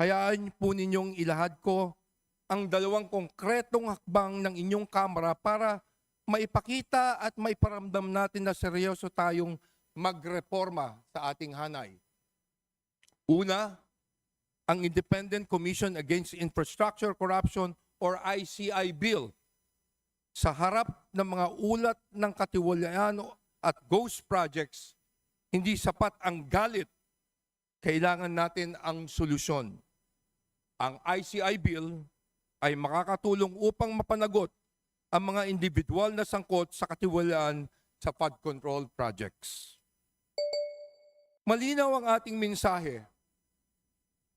Hayaan po ninyong ilahad ko ang dalawang konkretong hakbang ng inyong kamera para maipakita at maiparamdam natin na seryoso tayong magreforma sa ating hanay. Una, ang Independent Commission Against Infrastructure Corruption or ICI Bill sa harap ng mga ulat ng katiwalaan at ghost projects, hindi sapat ang galit. Kailangan natin ang solusyon. Ang ICI Bill ay makakatulong upang mapanagot ang mga individual na sangkot sa katiwalaan sa flood control projects. Malinaw ang ating mensahe.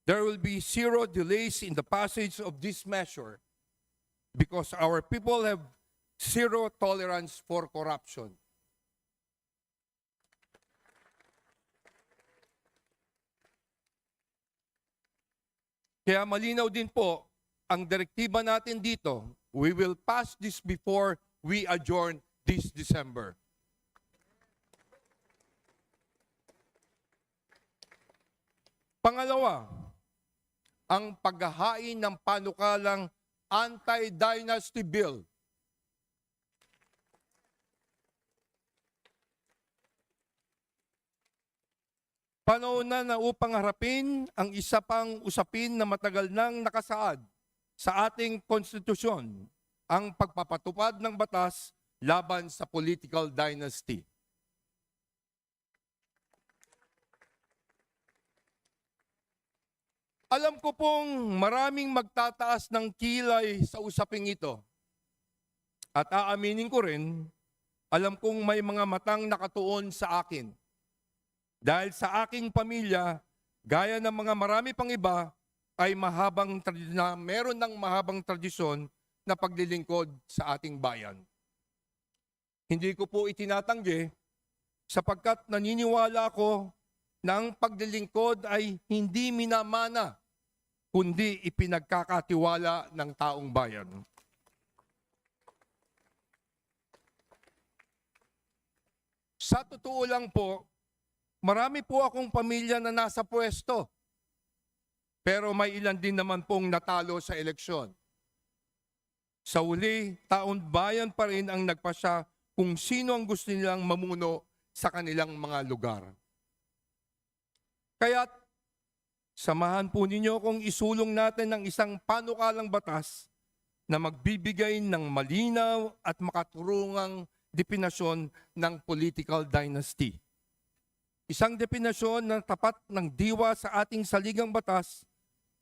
There will be zero delays in the passage of this measure because our people have zero tolerance for corruption. Kaya malinaw din po ang direktiba natin dito. We will pass this before we adjourn this December. Pangalawa, ang paghahain ng panukalang anti-dynasty bill. Panahon na na upang harapin ang isa pang usapin na matagal nang nakasaad sa ating konstitusyon, ang pagpapatupad ng batas laban sa political dynasty. Alam ko pong maraming magtataas ng kilay sa usaping ito. At aaminin ko rin, alam kong may mga matang nakatuon sa akin. Dahil sa aking pamilya, gaya ng mga marami pang iba, ay mahabang na meron ng mahabang tradisyon na paglilingkod sa ating bayan. Hindi ko po itinatanggi sapagkat naniniwala ako na ang paglilingkod ay hindi minamana kundi ipinagkakatiwala ng taong bayan. Sa totoo lang po, marami po akong pamilya na nasa pwesto. Pero may ilan din naman pong natalo sa eleksyon. Sa uli, taon bayan pa rin ang nagpasya kung sino ang gusto nilang mamuno sa kanilang mga lugar. Kaya't Samahan po ninyo kung isulong natin ng isang panukalang batas na magbibigay ng malinaw at makaturungang definasyon ng political dynasty. Isang definasyon na tapat ng diwa sa ating saligang batas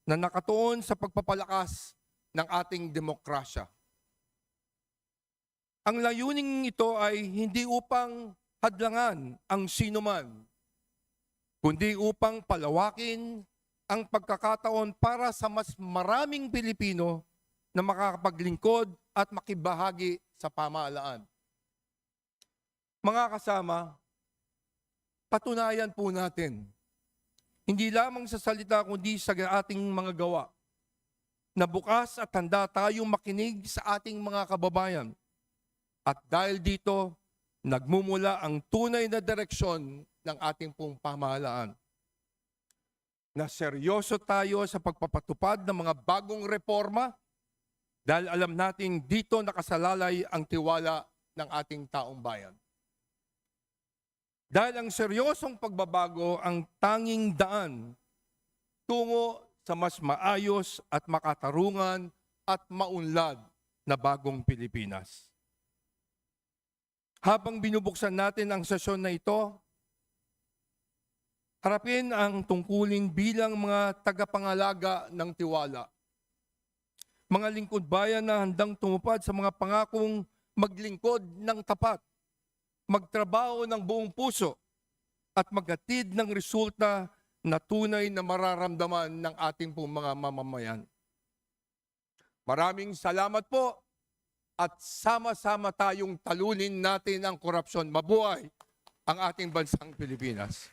na nakatuon sa pagpapalakas ng ating demokrasya. Ang layuning ito ay hindi upang hadlangan ang sinuman, kundi upang palawakin ang pagkakataon para sa mas maraming Pilipino na makakapaglingkod at makibahagi sa pamahalaan. Mga kasama, patunayan po natin, hindi lamang sa salita kundi sa ating mga gawa, na bukas at handa tayong makinig sa ating mga kababayan. At dahil dito, nagmumula ang tunay na direksyon ng ating pong pamahalaan na seryoso tayo sa pagpapatupad ng mga bagong reforma dahil alam nating dito nakasalalay ang tiwala ng ating taong bayan. Dahil ang seryosong pagbabago ang tanging daan tungo sa mas maayos at makatarungan at maunlad na bagong Pilipinas. Habang binubuksan natin ang sesyon na ito, harapin ang tungkulin bilang mga tagapangalaga ng tiwala. Mga lingkod bayan na handang tumupad sa mga pangakong maglingkod ng tapat, magtrabaho ng buong puso, at magatid ng resulta na tunay na mararamdaman ng ating pong mga mamamayan. Maraming salamat po at sama-sama tayong talunin natin ang korupsyon. Mabuhay ang ating bansang Pilipinas.